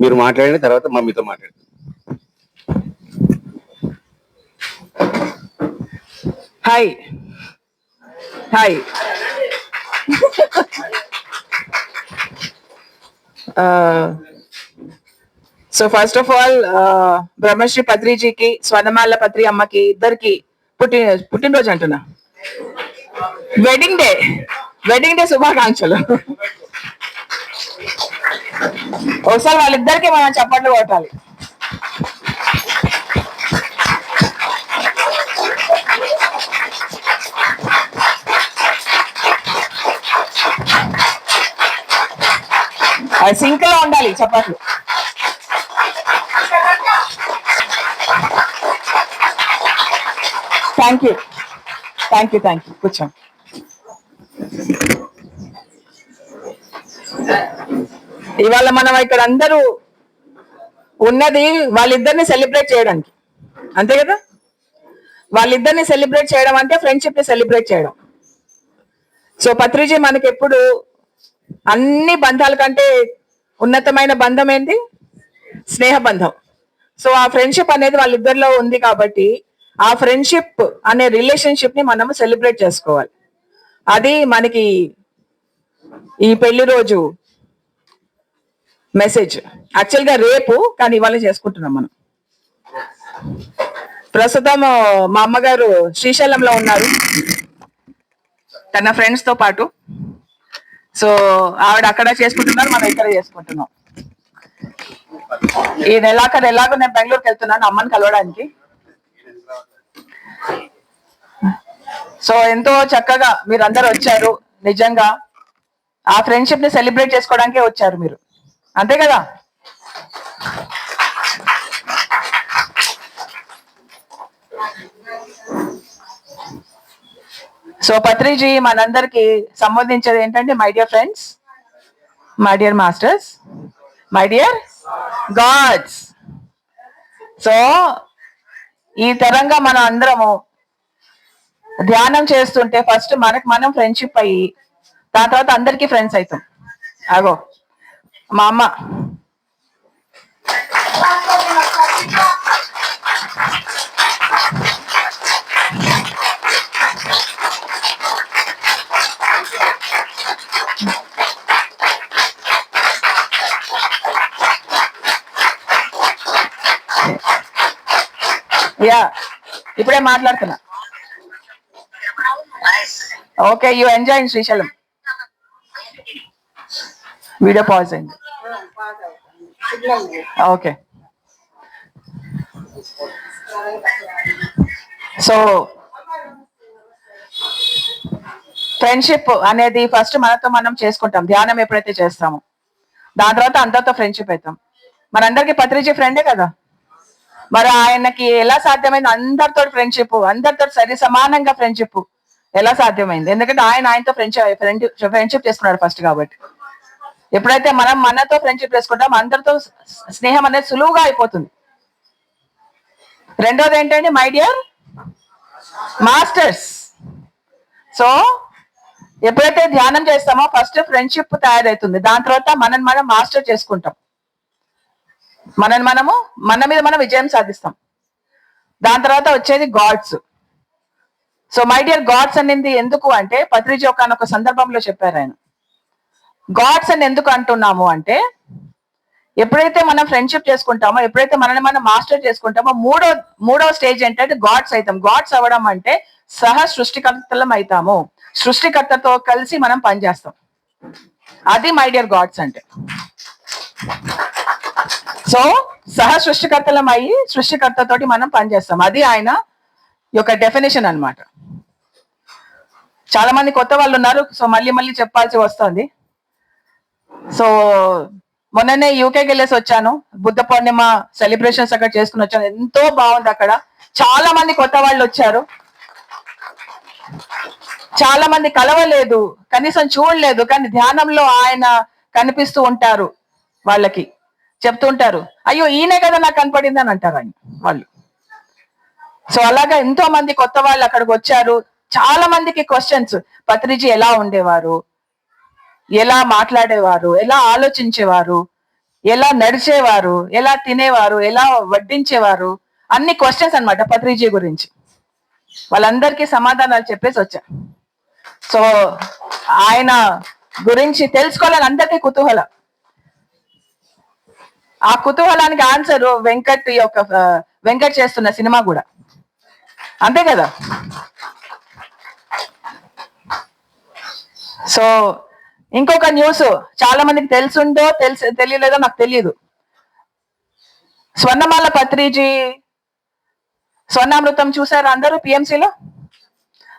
మీరు మాట్లాడిన తర్వాత మా మీతో మాట్లాడతాం hi. Hi. So first of all Brahmashri పత్రిజీకి Swarnamala Patri అమ్మకి ఇద్దరికి పుట్టిన పుట్టినరోజు అంటున్నా. వెడ్డింగ్ డే వెడ్డింగ్ డే శుభాకాంక్షలు. ఒకసారి వాళ్ళిద్దరికి మనం చప్పట్లు కొట్టాలి. అది సింక్లో ఉండాలి చప్పట్లు. Thank you thank you thank you కూర్చోండి. ఇవాళ మనం ఇక్కడ అందరూ ఉన్నది వాళ్ళిద్దరిని సెలబ్రేట్ చేయడానికి. అంతే కదా? వాళ్ళిద్దరిని సెలబ్రేట్ చేయడం అంటే ఫ్రెండ్షిప్ని సెలబ్రేట్ చేయడం. సో పత్రిజీ మనకి ఎప్పుడు అన్ని బంధాల కంటే ఉన్నతమైన బంధం ఏంటి? స్నేహ బంధం సో ఆ ఫ్రెండ్షిప్ అనేది వాళ్ళిద్దరిలో ఉంది కాబట్టి ఆ ఫ్రెండ్షిప్ అనే రిలేషన్షిప్ని మనము సెలబ్రేట్ చేసుకోవాలి. అది మనకి ఈ పెళ్ళి రోజు మెసేజ్. యాక్చువల్గా రేపు కానీ ఇవాళ చేసుకుంటున్నాం మనం. ప్రస్తుతం మా అమ్మగారు శ్రీశైలంలో ఉన్నారు. తన ఫ్రెండ్స్తో పాటు. సో ఆవిడ అక్కడ చేసుకుంటున్నారు మనం ఇక్కడ చేసుకుంటున్నాం. ఈ నెలాఖరు ఎలాగో నేను బెంగళూరుకి వెళ్తున్నాను అమ్మని కలవడానికి. సో ఎంతో చక్కగా మీరు అందరు వచ్చారు. నిజంగా ఆ ఫ్రెండ్షిప్ని సెలబ్రేట్ చేసుకోవడానికే వచ్చారు మీరు. అంతే కదా? సో పత్రిజీ మనందరికి సంబంధించేది ఏంటంటే my dear friends my dear masters my dear gods so ఈ తరంగా మనం అందరము ధ్యానం చేస్తుంటే ఫస్ట్ మనకి మనం ఫ్రెండ్షిప్ అయ్యి దాని తర్వాత అందరికీ ఫ్రెండ్స్ అవుతాం. అగో. మా అమ్మ. యా ఇప్పుడే మాట్లాడుతున్నా. Okay you enjoy Srisailam. Video pause అయింది. ఓకే. సో ఫ్రెండ్షిప్ అనేది ఫస్ట్ మనతో మనం చేసుకుంటాం. ధ్యానం ఎప్పుడైతే చేస్తామో. దాని తర్వాత అందరితో ఫ్రెండ్షిప్ అవుతాం. మనందరికి పత్రిజీ ఫ్రెండే కదా? మరి ఆయనకి ఎలా సాధ్యమైంది? అందరితో ఫ్రెండ్షిప్ అందరితో సరి సమానంగా ఫ్రెండ్షిప్ ఎలా సాధ్యమైంది? ఎందుకంటే ఆయన ఆయనతో ఫ్రెండ్షిప్ ఫ్రెండ్షిప్ చేసుకున్నాడు ఫస్ట్ కాబట్టి. ఎప్పుడైతే మనం మనతో ఫ్రెండ్షిప్ చేసుకుంటాం అందరితో స్నేహం అనేది సులువుగా అయిపోతుంది. రెండోది ఏంటంటే మై డియర్ మాస్టర్స్ సో ఎప్పుడైతే ధ్యానం చేస్తామో ఫస్ట్ ఫ్రెండ్షిప్ తయారవుతుంది దాని తర్వాత మనం మనం మాస్టర్ చేసుకుంటాం. మనని మనము మన మీద మనం విజయం సాధిస్తాం. దాని తర్వాత వచ్చేది gods so my dear gods అనేది ఎందుకు అంటే పత్రి ఒక ఒక సందర్భంలో చెప్పారు ఆయన. గాడ్స్ అని ఎందుకు అంటున్నాము అంటే ఎప్పుడైతే మనం ఫ్రెండ్షిప్ చేసుకుంటామో ఎప్పుడైతే మనల్ని మనం మాస్టర్ చేసుకుంటామో మూడో మూడో స్టేజ్ ఏంటంటే గాడ్స్ అవుతాం. గాడ్స్ అవ్వడం అంటే సహ సృష్టికర్తలం అవుతాము. సృష్టికర్తతో కలిసి మనం పనిచేస్తాం. అది మై డియర్ గాడ్స్ అంటే. సో సహ సృష్టికర్తలం అయ్యి సృష్టికర్తతోటి మనం పనిచేస్తాం. అది ఆయన యొక్క డెఫినేషన్ అన్నమాట. చాలా మంది కొత్త వాళ్ళు ఉన్నారు సో మళ్ళీ మళ్ళీ చెప్పాల్సి వస్తుంది. సో మొన్ననే యూకేకి వెళ్ళేసి వచ్చాను. బుద్ధ పౌర్ణిమ సెలబ్రేషన్స్ అక్కడ చేసుకుని వచ్చాను. ఎంతో బాగుంది అక్కడ. చాలా మంది కొత్త వాళ్ళు వచ్చారు. చాలా మంది కలవలేదు. కనీసం చూడలేదు. కానీ ధ్యానంలో ఆయన కనిపిస్తూ ఉంటారు వాళ్ళకి. చెప్తూ ఉంటారు. అయ్యో ఈయనే కదా నాకు కనపడింది అని అంటారు ఆయన వాళ్ళు. సో అలాగా ఎంతో మంది కొత్త వాళ్ళు అక్కడికి వచ్చారు. చాలా మందికి క్వశ్చన్స్ పత్రిజీ ఎలా ఉండేవారు? ఎలా మాట్లాడేవారు ఎలా ఆలోచించేవారు ఎలా నడిచేవారు ఎలా తినేవారు ఎలా వడ్డించేవారు అన్ని క్వశ్చన్స్ అనమాట పత్రిజీ గురించి. వాళ్ళందరికీ సమాధానాలు చెప్పేసి వచ్చా. సో ఆయన గురించి తెలుసుకోవాలని అందరికీ కుతూహలం. ఆ కుతూహలానికి ఆన్సర్ వెంకట్ యొక్క వెంకట్ చేస్తున్న సినిమా కూడా. అంతే కదా? సో ఇంకొక న్యూస్ చాలా మందికి తెలుసుందో తెలిసి తెలియలేదో నాకు తెలియదు స్వర్ణమాల పత్రిజీ స్వర్ణామృతం చూసారు అందరూ పిఎంసీలో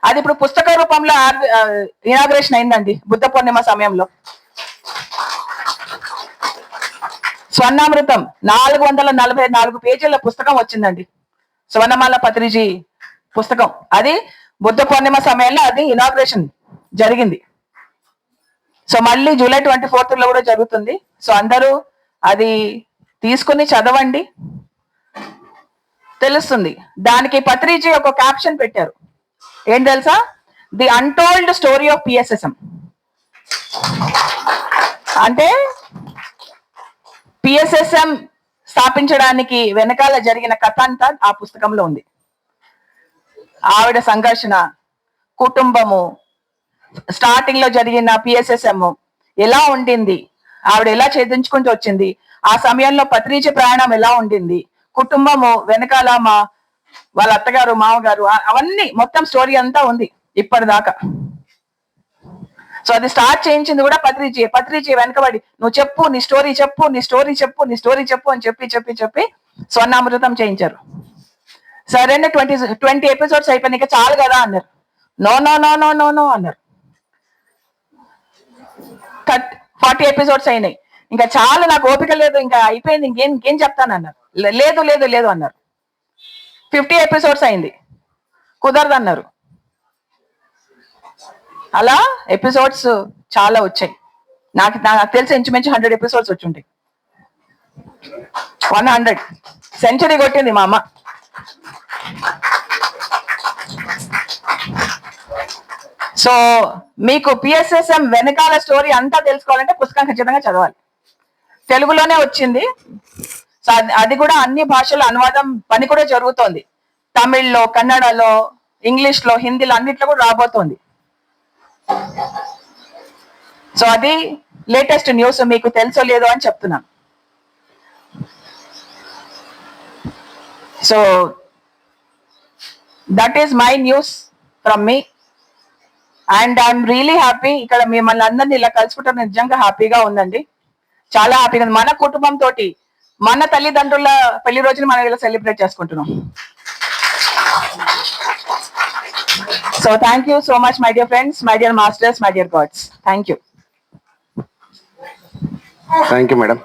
అది ఇప్పుడు పుస్తక రూపంలో ఇనాగ్రేషన్ అయిందండి బుద్ధ పూర్ణిమ సమయంలో. స్వర్ణామృతం నాలుగు వందల నలభై నాలుగు పేజీల పుస్తకం వచ్చిందండి. స్వర్ణమాల పత్రిజీ పుస్తకం. అది బుద్ధ పూర్ణిమ సమయంలో అది ఇనాగ్రేషన్ జరిగింది. సో మళ్ళీ జూలై ట్వంటీ ఫోర్త్లో కూడా జరుగుతుంది. సో అందరూ అది తీసుకుని చదవండి. తెలుస్తుంది. దానికి పత్రిజీ ఒక క్యాప్షన్ పెట్టారు. ఏం తెలుసా? The untold story of PSSM. అంటే పిఎస్ఎస్ఎం స్థాపించడానికి వెనకాల జరిగిన కథ అంతా ఆ పుస్తకంలో ఉంది. ఆవిడ సంఘర్షణ కుటుంబము స్టార్టింగ్లో జరిగిన పిఎస్ఎస్ఎం ఎలా ఉండింది? ఆవిడ ఎలా ఛేదించుకుంటూ వచ్చింది? ఆ సమయంలో పత్రిజీ ప్రయాణం ఎలా ఉండింది? కుటుంబము వెనకాల మా వాళ్ళ అత్తగారు మామగారు అవన్నీ మొత్తం స్టోరీ అంతా ఉంది ఇప్పటిదాకా. సో అది స్టార్ట్ చేయించింది కూడా పత్రిజీ. పత్రిజీ వెనకబడి నువ్వు చెప్పు నీ స్టోరీ చెప్పు నీ స్టోరీ చెప్పు నీ స్టోరీ చెప్పు అని చెప్పి చెప్పి చెప్పి స్వర్ణామృతం చేయించారు. సరే ట్వంటీ ట్వంటీ ఎపిసోడ్స్ అయిపోయినాయి ఇంకా చాలు కదా అన్నారు. No no no no no no అన్నారు. థర్ట్ ఫార్టీ ఎపిసోడ్స్ అయినాయి. ఇంకా చాలా నాకు ఓపిక లేదు ఇంకా అయిపోయింది ఇంకేం ఇంకేం చెప్తాను అన్నారు. లేదు లేదు లేదు అన్నారు. ఫిఫ్టీ ఎపిసోడ్స్ అయింది. కుదరదు అన్నారు అలా ఎపిసోడ్స్ చాలా వచ్చాయి. నాకు నాకు తెలిసి ఇంచుమించు హండ్రెడ్ ఎపిసోడ్స్ వచ్చి ఉంటాయి. One hundred. సెంచరీ కొట్టింది మా అమ్మ. సో మీకు పిఎస్ఎస్ఎం వెనకాల స్టోరీ అంతా తెలుసుకోవాలంటే పుస్తకం ఖచ్చితంగా చదవాలి. తెలుగులోనే వచ్చింది. సో అది- అది కూడా అన్ని భాషల అనువాదం పని కూడా జరుగుతోంది. తమిళ్ళో కన్నడలో ఇంగ్లీష్లో హిందీలో అన్నిట్లో కూడా రాబోతోంది. సో అది లేటెస్ట్ న్యూస్ మీకు తెలుసో లేదో అని చెప్తున్నాను. So that is my news from me and I'm really happy ఇక్కడ మిమ్మల్ని అందరినీ ఇలా కలుసుకుంటే నిజంగా హ్యాపీగా ఉందండి. చాలా హ్యాపీగా ఉంది. మన కుటుంబం తోటి మన తల్లిదండ్రుల పెళ్ళి రోజుని మనం ఇలా సెలబ్రేట్ చేసుకుంటున్నాం. So thank you so much my dear friends my dear masters my dear gods thank you thank you madam